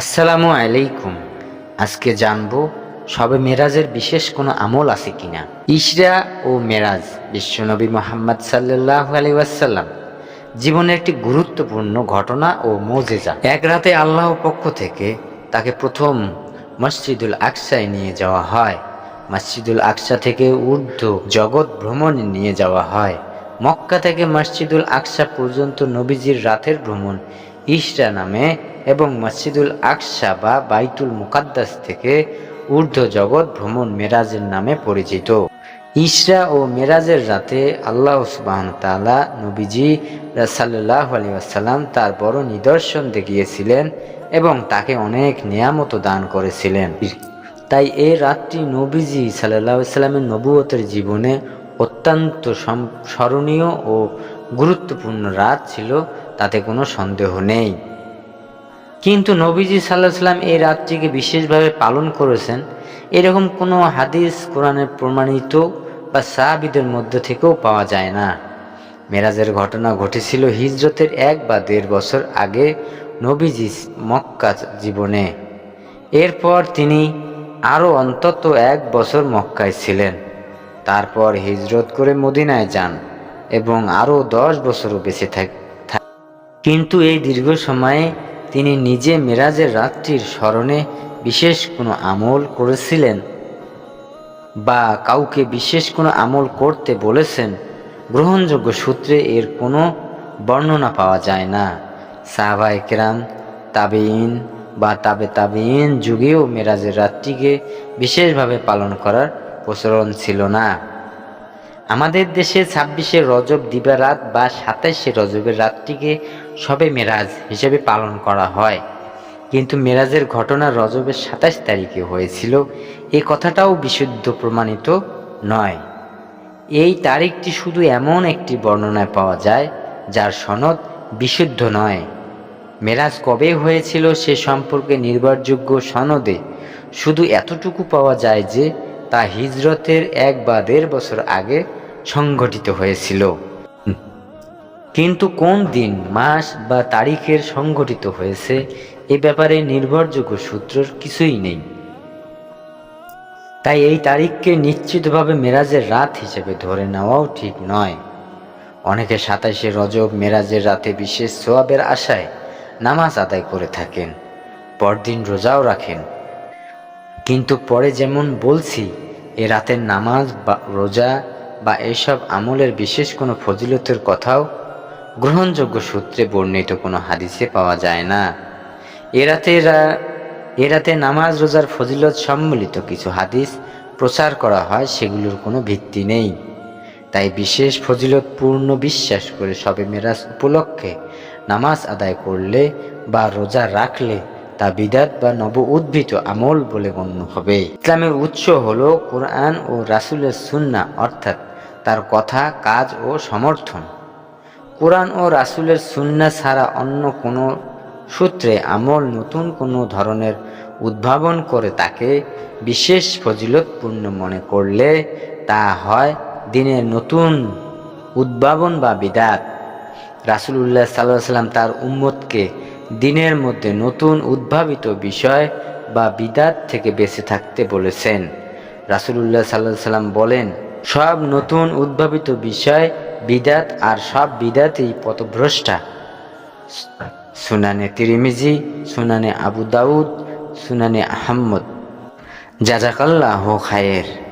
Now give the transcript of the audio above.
আসসালামু আলাইকুম। আজকে জানব সবে মেরাজের বিশেষ কোনো আমল আছে কিনা। ইশরা ও মেরাজ বিশ্বনবী মোহাম্মদ সাল্লাহ আলী ওয়াসাল্লাম জীবনের একটি গুরুত্বপূর্ণ ঘটনা ও মোজেজা। এক রাতে আল্লাহ পক্ষ থেকে তাকে প্রথম মসজিদুল আকসায় নিয়ে যাওয়া হয়। মসজিদুল আকসা থেকে ঊর্ধ্ব জগৎ ভ্রমণে নিয়ে যাওয়া হয়। মক্কা থেকে মসজিদুল আকসা পর্যন্ত নবীজির রাতের ভ্রমণ ইশরা নামে এবং মসজিদুল আকসা বা বাইতুল মুকাদ্দাস থেকে ঊর্ধ্ব জগৎ ভ্রমণ মেরাজের নামে পরিচিত। ইশরা ও মেরাজের রাতে আল্লাহ সুবাহন তালা নবীজি সাল্লাহ আলী আসাল্লাম তার বড় নিদর্শন দেখিয়েছিলেন এবং তাকে অনেক নিয়ামত দান করেছিলেন। তাই এই রাতটি নবীজি সাল্লাহ সাল্লামের নবুয়তের জীবনে অত্যন্ত স্মরণীয় ও গুরুত্বপূর্ণ রাত ছিল তাতে কোনো সন্দেহ নেই। কিন্তু নবীজি সাল্লাহ সাল্লাম এই রাতটিকে বিশেষভাবে পালন করেছেন। এরকম কোনো হাদিস কোরআনের প্রমাণিত বা সাহাবিদের মধ্যে থেকেও পাওয়া যায় না। মেরাজের ঘটনা ঘটেছিল হিজরতের এক বা দেড় বছর আগে নবীজি মক্কা জীবনে। এরপর তিনি আরও অন্তত এক বছর মক্কায় ছিলেন। তারপর হিজরত করে মদিনায় যান এবং আরও দশ বছরও বেঁচে থাক- কিন্তু এই দীর্ঘ সময়ে তিনি নিজে মেরাজের রাতটির স্মরণে বিশেষ কোনো আমল করেছিলেন বা কাউকে বিশেষ কোনো আমল করতে বলেছেন গ্রহণযোগ্য সূত্রে এর কোনো বর্ণনা পাওয়া যায় না। সাহাবা একরাম তাবেইন বা তাবে তাবেইন যুগেও মেরাজের রাতটিকে বিশেষভাবে পালন করার প্রচলন ছিল না। আমাদের দেশে ছাব্বিশে রজব দিবারাত বা সাতাইশে রজবের রাতটিকে সবে মেরাজ হিসেবে পালন করা হয়। কিন্তু মেরাজের ঘটনা রজবের সাতাশ তারিখে হয়েছিল, এ কথাটাও বিশুদ্ধ প্রমাণিত নয়। এই তারিখটি শুধু এমন একটি বর্ণনায় পাওয়া যায়, যার সনদ বিশুদ্ধ নয়। মেরাজ কবে হয়েছিল সে সম্পর্কে নির্ভরযোগ্য সনদে শুধু এতটুকু পাওয়া যায় যে, তা হিজরতের এক বা দেড় বছর আগে সংঘটিত হয়েছিল। কিন্তু কোন দিন, মাস বা তারিখের সংঘটিত হয়েছে, এ ব্যাপারে নির্ভরযোগ্য সূত্রের কিছুই নেই। তাই এই তারিখকে নিশ্চিতভাবে মেরাজের রাত হিসেবে ধরে নেওয়াও ঠিক নয়। অনেকে সাতাশে রজব মেরাজের রাতে বিশেষ সোয়াবের আশায় নামাজ আদায় করে থাকেন, পরদিন রোজাও রাখেন। কিন্তু পরে যেমন বলছি, এ রাতের নামাজ বা রোজা বা এসব আমলের বিশেষ কোনো ফজিলতের কথাও গ্রহণযোগ্য সূত্রে বর্ণিত কোনো হাদিসে পাওয়া যায় না। এরাতে রাতে রা- এ রাতে নামাজ, রোজার ফজিলত সম্মিলিত কিছু হাদিস প্রচার করা হয়, সেগুলোর কোনো ভিত্তি নেই। তাই বিশেষ ফজিলতপূর্ণ বিশ্বাস করে সবে মেরাজ উপলক্ষে নামাজ আদায় করলে বা রোজা রাখলে তা বিদাত বা নব উদ্ভিত আমল বলে গণ্য হবে। ইসলামের উৎস হলো কোরআন ও রাসুলের সুন্না অর্থাৎ তার কথা, কাজ ও সমর্থন। কোরআন ও রাসুলের সুন্না ছাড়া অন্য কোনো সূত্রে আমল নতুন কোনো ধরনের উদ্ভাবন করে তাকে বিশেষ ফজিলতপূর্ণ মনে করলে তা হয় দিনের নতুন উদ্ভাবন বা বিদাত। রাসুলুল্লাহ সাল্লাহ সাল্লাম তার উম্মতকে দিনের মধ্যে নতুন উদ্ভাবিত বিষয় বা বিদাত থেকে বেঁচে থাকতে বলেছেন। রাসুলুল্লাহ সাল্লাহ সাল্লাম বলেন সব নতুন উদ্ভাবিত বিষয়, বিদাত আর সব বিদাতই পথভ্রষ্টা। সুনানে তিরিমিজি, সুনানে আবু দাউদ, সুনানে আহম্মদ জাজাকাল্লাহ খায়ের।